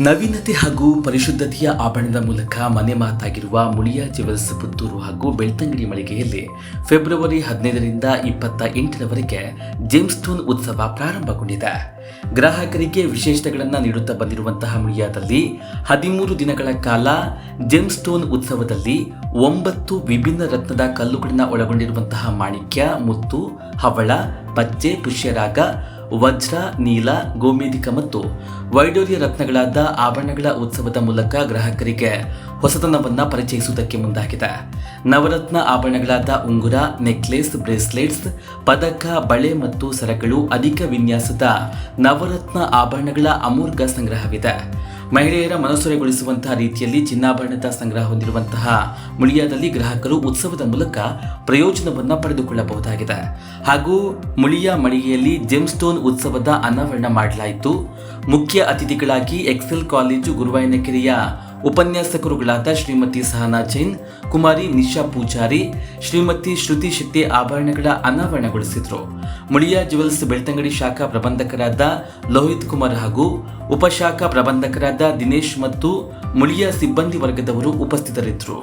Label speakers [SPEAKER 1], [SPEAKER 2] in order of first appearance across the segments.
[SPEAKER 1] ನವೀನತೆ ಹಾಗೂ ಪರಿಶುದ್ಧತೆಯ ಆಭರಣದ ಮೂಲಕ ಮನೆ ಮಾತಾಗಿರುವ ಮುಳಿಯ ಜ್ಯುವೆಲ್ಸ್ ಪುತ್ತೂರು ಹಾಗೂ ಬೆಳ್ತಂಗಡಿ ಮಳಿಗೆಯಲ್ಲಿ ಫೆಬ್ರವರಿ ಹದಿನೈದರಿಂದ ಇಪ್ಪತ್ತ ಎಂಟರವರೆಗೆ ಜೇಮ್ಸ್ಟೋನ್ ಉತ್ಸವ ಪ್ರಾರಂಭಗೊಂಡಿದೆ. ಗ್ರಾಹಕರಿಗೆ ವಿಶೇಷತೆಗಳನ್ನು ನೀಡುತ್ತಾ ಬಂದಿರುವಂತಹ ಮುಳಿಯಾದಲ್ಲಿ ಹದಿಮೂರು ದಿನಗಳ ಕಾಲ ಜೇಮ್ಸ್ಟೋನ್ ಉತ್ಸವದಲ್ಲಿ ಒಂಬತ್ತು ವಿಭಿನ್ನ ರತ್ನದ ಕಲ್ಲುಗಳನ್ನು ಒಳಗೊಂಡಿರುವಂತಹ ಮಾಣಿಕ್ಯ, ಮುತ್ತು, ಹವಳ ಪಚ್ಚೆ ಪುಷ್ಯರಾಗ ವಜ್ರ, ನೀಲ, ಗೋಮೇಧಿಕ ಮತ್ತು ವೈಡೂರ್ಯ ರತ್ನಗಳಾದ ಆಭರಣಗಳ ಉತ್ಸವದ ಮೂಲಕ ಗ್ರಾಹಕರಿಗೆ ಹೊಸತನವನ್ನು ಪರಿಚಯಿಸುವುದಕ್ಕೆ ಮುಂದಾಗಿದೆ. ನವರತ್ನ ಆಭರಣಗಳಾದ ಉಂಗುರ, ನೆಕ್ಲೇಸ್, ಬ್ರೇಸ್ಲೆಟ್ಸ್, ಪದಕ, ಬಳೆ ಮತ್ತು ಸರಗಳು ಅಧಿಕ ವಿನ್ಯಾಸದ ನವರತ್ನ ಆಭರಣಗಳ ಅಮೂರ್ಘ ಸಂಗ್ರಹವಿದೆ. ಮಹಿಳೆಯರ ಮನಸೂರೆಗೊಳಿಸುವಂತಹ ರೀತಿಯಲ್ಲಿ ಚಿನ್ನಾಭರಣದ ಸಂಗ್ರಹ ಹೊಂದಿರುವಂತಹ ಮುಳಿಯಾದಲ್ಲಿ ಗ್ರಾಹಕರು ಉತ್ಸವದ ಮೂಲಕ ಪ್ರಯೋಜನವನ್ನು ಪಡೆದುಕೊಳ್ಳಬಹುದಾಗಿದೆ. ಹಾಗೂ ಮುಳಿಯ ಮಳಿಗೆಯಲ್ಲಿ ಜೆಮ್ಸ್ಟೋನ್ ಉತ್ಸವದ ಅನಾವರಣ ಮಾಡಲಾಯಿತು. ಮುಖ್ಯ ಅತಿಥಿಗಳಾಗಿ ಎಕ್ಸೆಲ್ ಕಾಲೇಜು ಗುರುವಾಯನಕೆರೆಯ ಉಪನ್ಯಾಸಕರುಗಳಾದ ಶ್ರೀಮತಿ ಸಹನಾ ಜೈನ್, ಕುಮಾರಿ ನಿಶಾ ಪೂಜಾರಿ, ಶ್ರೀಮತಿ ಶ್ರುತಿ ಶೆಟ್ಟಿ ಆಭರಣಗಳ ಅನಾವರಣಗೊಳಿಸಿದರು. ಮುಳಿಯಾ ಜುವೆಲ್ಸ್ ಬೆಳ್ತಂಗಡಿ ಶಾಖಾ ಪ್ರಬಂಧಕರಾದ ಲೋಹಿತ್ ಕುಮಾರ್ ಹಾಗೂ ಉಪಶಾಖಾ ಪ್ರಬಂಧಕರಾದ ದಿನೇಶ್ ಮತ್ತು ಮುಳಿಯಾ ಸಿಬ್ಬಂದಿ ವರ್ಗದವರು ಉಪಸ್ಥಿತರಿದ್ದರು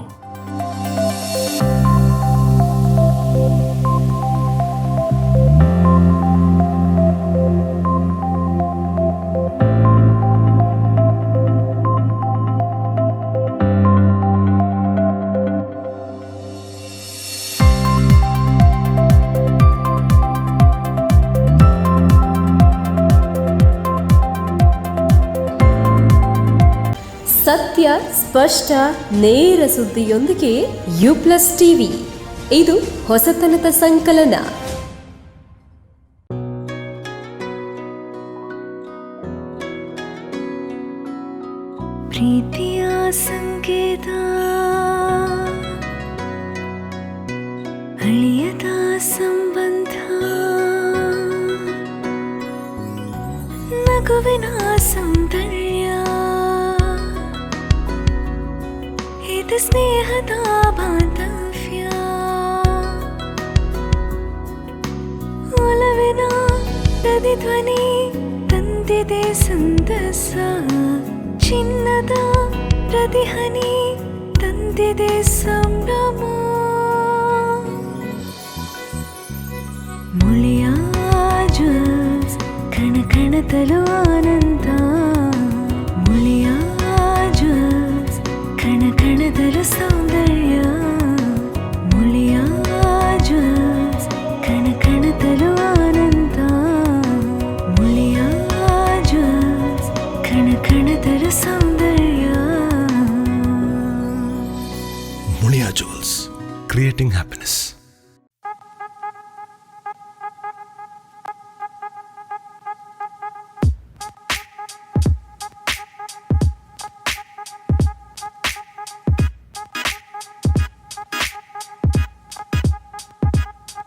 [SPEAKER 2] ಸತ್ಯ, ಸ್ಪಷ್ಟ, ನೇರ ಸುದ್ದಿಯೊಂದಿಗೆ ಯು ಪ್ಲಸ್ ಟಿವಿ. ಇದು ಹೊಸತನದ ಸಂಕಲನ.
[SPEAKER 3] ಪ್ರೀತಿಯ ಸಂಕೇತ. ಅಳಿಯದ ಸಂಬಂಧ. ನಗುವಿನ ಸೌಂದರ್ಯ ಇದು ಸ್ನೇಹದ ಬಾಂಧವ್ಯ ಒಲವಿನ ಪ್ರತಿಧ್ವನಿ ತಂದಿದೆ ಸಂದಸ ಚಿನ್ನದ ಪ್ರತಿಹನಿ ತಂದಿದೆ ಸಂಭ್ರಮ ಮುಳಿಯ ಜ್ಯೂಸ್ ಕಣ ಕಣದಲು ಆನಂದ
[SPEAKER 4] முனியா ஜுவல்ஸ் கிரியேட்டிங் ஹாப்பினஸ்